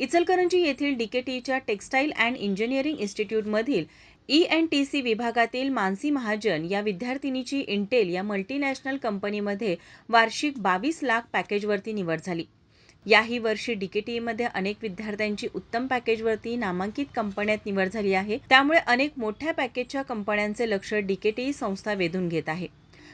इचलकरंजी येथील डीकेटीच्या textile and engineering इन्स्टिट्यूटमधील ई एन टी सी विभागातील मानसी महाजन या विद्यार्थिनीची इंटेल या मल्टीनॅशनल कंपनीमध्ये वार्षिक बावीस लाख पॅकेजवरती निवड झाली. याही वर्षी डीकेटीमध्ये अनेक विद्यार्थ्यांची उत्तम पॅकेजवरती नामांकित कंपन्यात निवड झाली आहे. त्यामुळे अनेक मोठ्या पॅकेजच्या कंपन्यांचे लक्ष डीकेटी संस्था वेधून घेत आहे.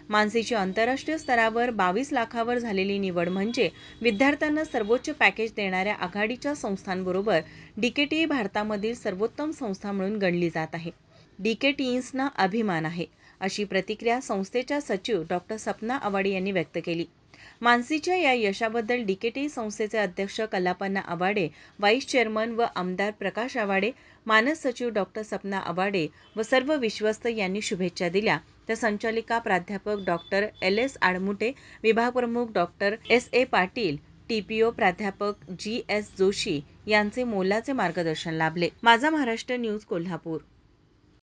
मानसीची आंतरराष्ट्रीय स्तरावर बावीस लाखावर झालेली निवड म्हणजे विद्यार्थ्यांना सर्वोच्च पॅकेज देणाऱ्या आघाडीच्या संस्थांबरोबर डीकेटी भारतामधील सर्वोत्तम संस्था म्हणून गणली जात आहे. डीकेटीईन्सना अभिमान आहे अशी प्रतिक्रिया संस्थेच्या सचिव डॉक्टर सपना आवाडे यांनी व्यक्त केली. मानसीच्या या यशाबद्दल डीकेटी संस्थेचे अध्यक्ष कल्लापन्ना आवाडे व्हाईस चेअरमन व आमदार प्रकाश आवाडे मानस सचिव डॉक्टर सपना आवाडे व सर्व विश्वस्त यांनी शुभेच्छा दिल्या. तर संचालिका प्राध्यापक डॉक्टर एल एस आडमुटे विभागप्रमुख doctor S A Patil TPO प्राध्यापक जी एस जोशी यांचे मोलाचे मार्गदर्शन लाभले. माझा महाराष्ट्र न्यूज कोल्हापूर.